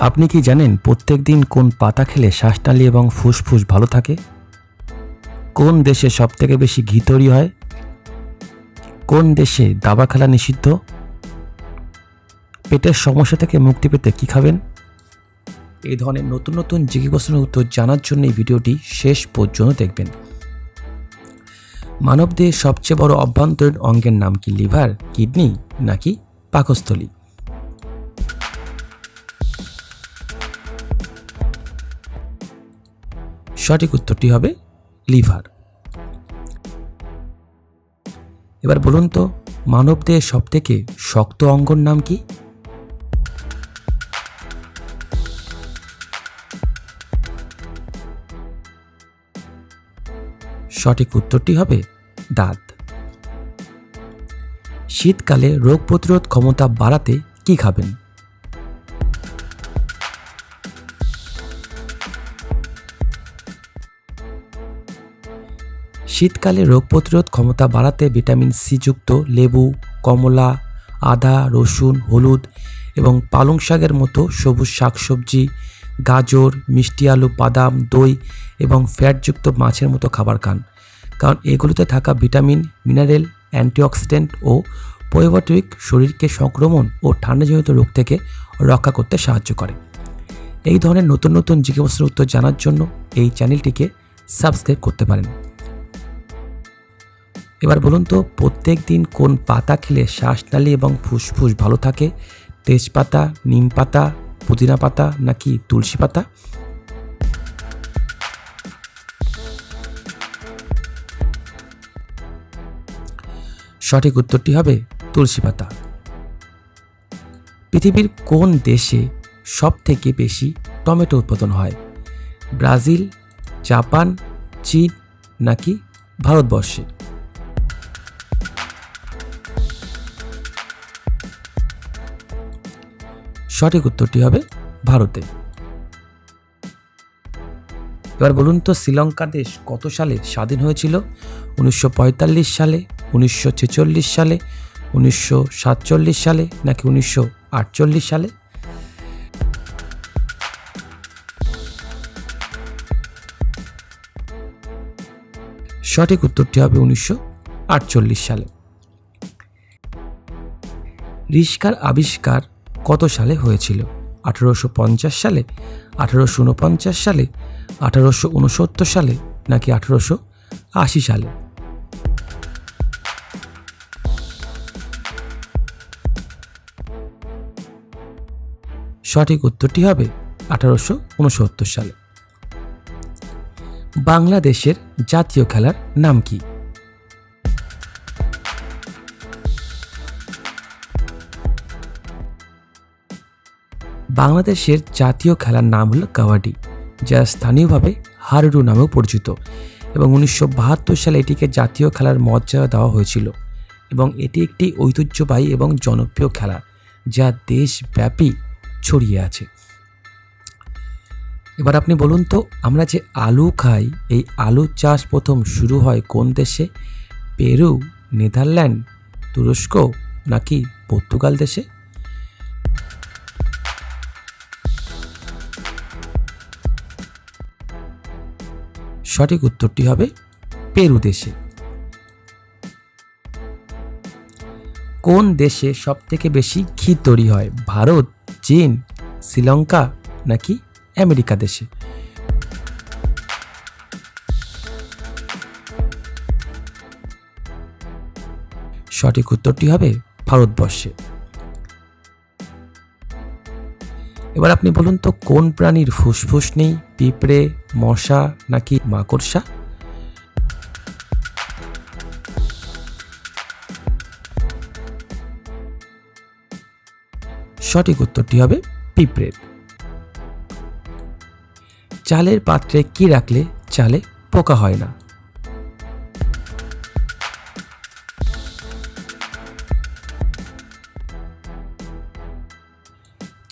আপনি কি জানেন প্রত্যেক দিন কোন পাতা খেলে শ্বাসনালী এবং ফুসফুস ভালো থাকে? কোন দেশে সবথেকে বেশি ঘি তৈরি হয়? কোন দেশে দাবা খেলা নিষিদ্ধ? পেটের সমস্যা থেকে মুক্তি পেতে কি খাবেন? এই ধরনের নতুন নতুন জিজ্ঞাসা প্রশ্নের উত্তর জানার জন্য এই ভিডিওটি শেষ পর্যন্ত দেখবেন। মানবদেহের সবচেয়ে বড় অভ্যন্তরীণ অঙ্গের নাম কি লিভার, কিডনি নাকি পাকস্থলী? সঠিক উত্তরটি হবে লিভার। এবার বলুন তো মানবদেহের সবথেকে শক্ত অঙ্গর নাম কি? সঠিক উত্তরটি হবে দাঁত। শীতকালে রোগ প্রতিরোধ ক্ষমতা বাড়াতে কি খাবেন? শীতকালে রোগ প্রতিরোধ ক্ষমতা বাড়াতে ভিটামিন সি যুক্ত লেবু, কমলা, আদা, রসুন, হলুদ এবং পালং শাকের মতো সবুজ শাকসবজি, গাজর, মিষ্টি আলু, বাদাম, দই এবং ফ্যাটযুক্ত মাছের মতো খাবার খান। কারণ এগুলোতে থাকা ভিটামিন, মিনারেল, অ্যান্টিঅক্সিডেন্ট ও প্রোবায়োটিক শরীরকে সংক্রমণ ও ঠান্ডাজনিত রোগ থেকে রক্ষা করতে সাহায্য করে। এই ধরনের নতুন নতুন জিজ্ঞাসার উত্তর জানার জন্য এই চ্যানেলটিকে সাবস্ক্রাইব করতে পারেন। এবার বলুন তো, প্রত্যেক দিন কোন পাতা খেলে শ্বাসনালী এবং ফুসফুস ভালো থাকে? তেজপাতা, নিম পাতা, পুদিনা পাতা নাকি তুলসী পাতা? সঠিক উত্তরটি হবে তুলসী পাতা। পৃথিবীর কোন দেশে সব থেকে বেশি টমেটো উৎপাদন হয়? ব্রাজিল, জাপান, চীন নাকি ভারতবর্ষে? সঠিক উত্তরটি হবে ভারতে। এবার বলুন তো, শ্রীলঙ্কা দেশ কত সালে স্বাধীন হয়েছিল? উনিশশো পঁয়তাল্লিশ সালে, উনিশশো ছেচল্লিশ সালে, উনিশশো সাতচল্লিশ সালে, নাকি উনিশশো আটচল্লিশ সালে? সঠিক উত্তরটি হবে উনিশশো আটচল্লিশ সালে। রিস্কার আবিষ্কার কত সালে হয়েছিল? আঠারোশো পঞ্চাশ সালে? আঠারোশো উনপঞ্চাশ সালে? আঠারোশো উনসত্তর সালে? নাকি আঠারোশো আশি সালে? সঠিক উত্তরটি হবে আঠারোশো উনসত্তর সালে। বাংলাদেশের জাতীয় খেলার নাম কি? বাংলাদেশের জাতীয় খেলার নাম হলো কাবাডি, যা স্থানীয়ভাবে হারুডু নামেও পরিচিত এবং উনিশশো বাহাত্তর সালে এটিকে জাতীয় খেলার মর্যাদা দেওয়া হয়েছিল এবং এটি একটি ঐতিহ্যবাহী এবং জনপ্রিয় খেলা, যা দেশব্যাপী ছড়িয়ে আছে। এবার আপনি বলুন তো, আমরা যে আলু খাই, এই আলু চাষ প্রথম শুরু হয় কোন দেশে? পেরু, নেদারল্যান্ড, তুরস্ক নাকি পর্তুগাল দেশে? সঠিক উত্তরটি হবে পেরু দেশে। কোন দেশে সব থেকে বেশি ঘি তৈরি হয়? ভারত, চীন, শ্রীলঙ্কা নাকি আমেরিকা দেশে? সঠিক উত্তরটি হবে ভারতবর্ষে। এবার আপনি বলুন তো, কোন প্রাণীর ফুসফুস নেই? পিঁপড়ে, মশা নাকি মাকড়সা? সঠিক উত্তরটি হবে পিঁপড়ের চালের পাত্রে কি রাখলে চালে পোকা হয় না?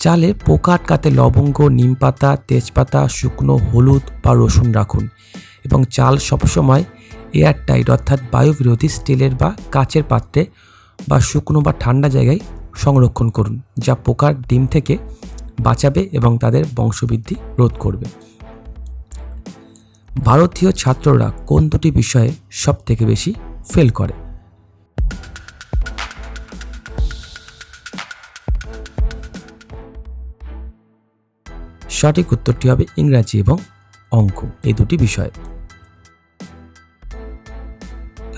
চালে পোকা আটকাতে লবঙ্গ নিম পাতা তেজপাতা, শুকনো হলুদ বা রসুন রাখুন এবং চাল সবসময় এয়ার টাইট অর্থাৎ বায়ুবিরোধী স্টিলের বা কাচের পাত্রে বা শুকনো বা ঠান্ডা জায়গায় সংরক্ষণ করুন, যা পোকার ডিম থেকে বাঁচাবে এবং তাদের বংশবৃদ্ধি রোধ করবে। ভারতীয় ছাত্ররা কোন দুটি বিষয়ে সব থেকে বেশি ফেল করে? সঠিক উত্তরটি হবে ইংরাজি এবং অঙ্ক, এই দুটি বিষয়।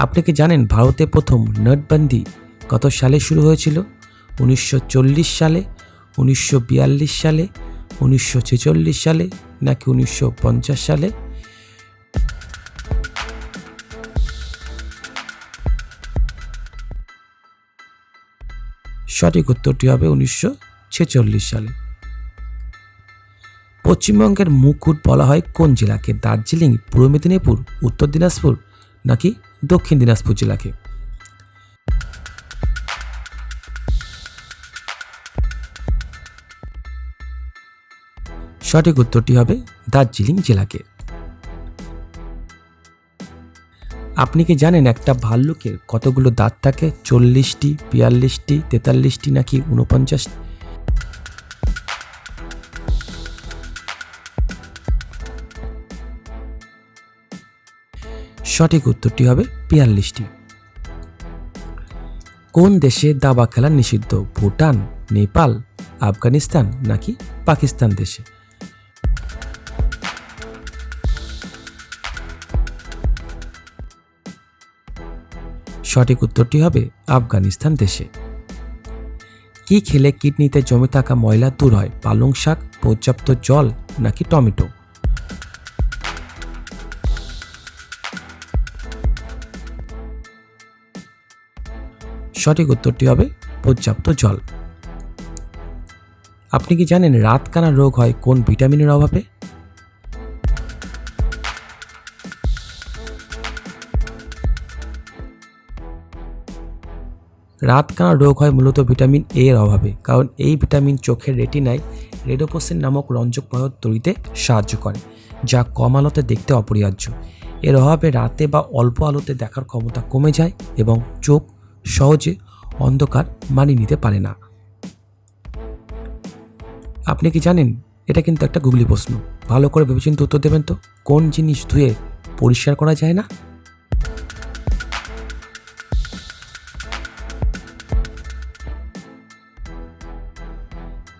আপনি কি জানেন ভারতে প্রথম নোটবন্দি কত সালে শুরু হয়েছিল? উনিশশো চল্লিশ সালে, উনিশশো বিয়াল্লিশ সালে, উনিশশো ছেচল্লিশ সালে, নাকি উনিশশো পঞ্চাশ সালে? সঠিক উত্তরটি হবে উনিশশো ছেচল্লিশ সালে। পশ্চিমবঙ্গের মুকুট বলা হয় কোন জেলাকে? দার্জিলিং, পূর্ব মেদিনীপুর, উত্তর দিনাজপুর নাকি দক্ষিণ দিনাজপুর জেলাকে? সঠিক উত্তরটি হবে দার্জিলিং জেলাকে। আপনি কি জানেন একটা ভাল্লুকের কতগুলো দাঁত থাকে? চল্লিশটি, বিয়াল্লিশটি, তেতাল্লিশটি নাকি উনপঞ্চাশ সঠিক উত্তরটি হবে বিয়াল্লিশটি। কোন দেশে দাবা খেলা নিষিদ্ধ? ভুটান, নেপাল, আফগানিস্তান নাকি পাকিস্তান দেশে? সঠিক উত্তরটি হবে আফগানিস্তান দেশে। কি খেলে কিডনিতে জমে থাকা ময়লা দূর হয়? পালং শাক, পর্যাপ্ত জল নাকি টমেটো? সঠিক উত্তরটি হবে পর্যাপ্ত জল। আপনি কি জানেন রাতকানা রোগ হয় কোন ভিটামিনের অভাবে? রাতকানা রোগ হয় মূলত ভিটামিন এ এর অভাবে, কারণ এই ভিটামিন চোখের রেটিনায় রেডোপোসিন নামক রঞ্জক পদার্থ তৈরিতে সাহায্য করে, যা কম আলোতে দেখতে অপরিহার্য। এর অভাবে রাতে বা অল্প আলোতে দেখার ক্ষমতা কমে যায় এবং চোখ সহজে অন্ধকার মানিয়ে নিতে পারে না। আপনি কি জানেন? এটা কিন্তু একটা গুগলি প্রশ্ন। ভালো করে ভেবেচিন্তে উত্তর দেবেন তো। কোন জিনিস ধুয়ে পরিষ্কার করা যায় না?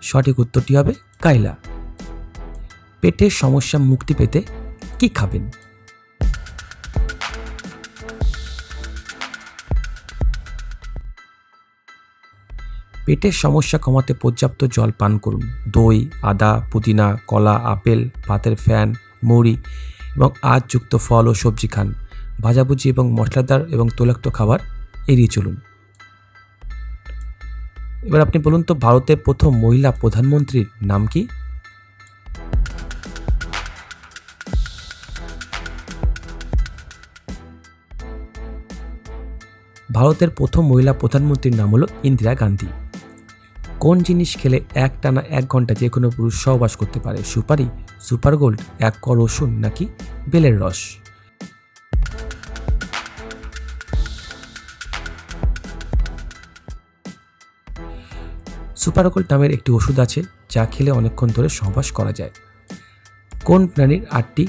সঠিক উত্তরটি হবে কাইলা পেটের সমস্যা মুক্তি পেতে কি খাবেন? পেটের সমস্যা কমাতে পর্যাপ্ত জল পান করুন। দই, আদা, পুদিনা, কলা, আপেল ভাতের ফ্যান, মুড়ি এবং আজযুক্ত ফল ও সবজি খান। ভাজাভুজি এবং মশলাদার এবং তৈলাক্ত খাবার এড়িয়ে চলুন। এবার আপনি বলুন তো ভারতের প্রথম মহিলা প্রধানমন্ত্রীর নাম কি? ভারতের প্রথম মহিলা প্রধানমন্ত্রীর নাম হলো ইন্দিরা গান্ধী। কোন জিনিস খেলে এক টানা এক ঘণ্টা যে কোনো পুরুষ সহবাস করতে পারে? সুপারি, সুপার গোল্ড, এক ক রসুন নাকি বেলের রস? সুপার গোল্ড নামের একটি ওষুধ আছে যা খেলে অনেকক্ষণ ধরে সহবাস করা যায়। কোন প্রাণীর আটটি